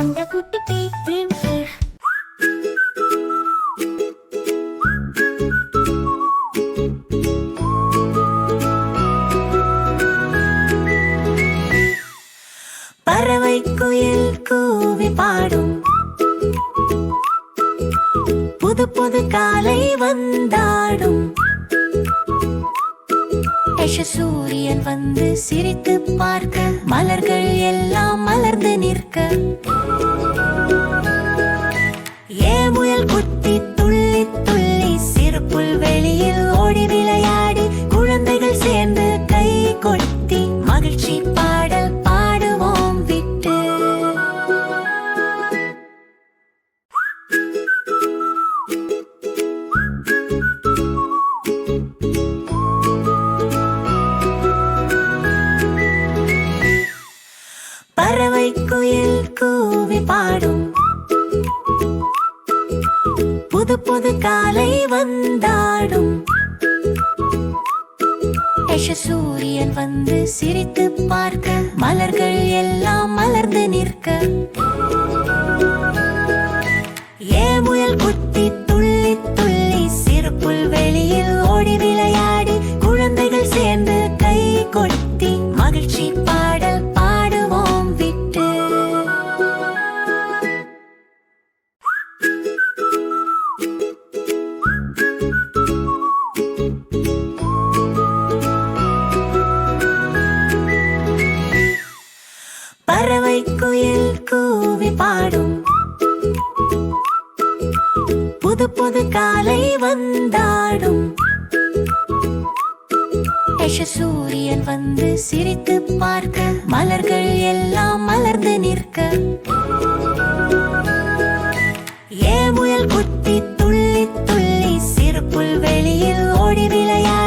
அந்த குட்டி பீ பறவை குயில் கூவி பாடும். புது புது காலை வந்தாடும். எஷ சூரியன் வந்து சிரித்து பார்க்க. மலர்கள் எல்லாம் மலர்ந்து நிற்க. பறவை குயில் கூவி பாடும். புது புது காலை வந்தாடும். சூரியன் வந்து சிரித்து பார்க்க பறவை குயில் கூவி பாடும். புது புது காலை வந்தாடும். சூரியன் வந்து சிரித்து பார்க்க மலர்கள் எல்லாம் மலர்ந்து நிற்க. ஏ முயல் குத்தி துள்ளி துள்ளி சிறு புல்வெளியில் ஓடி விளையாடி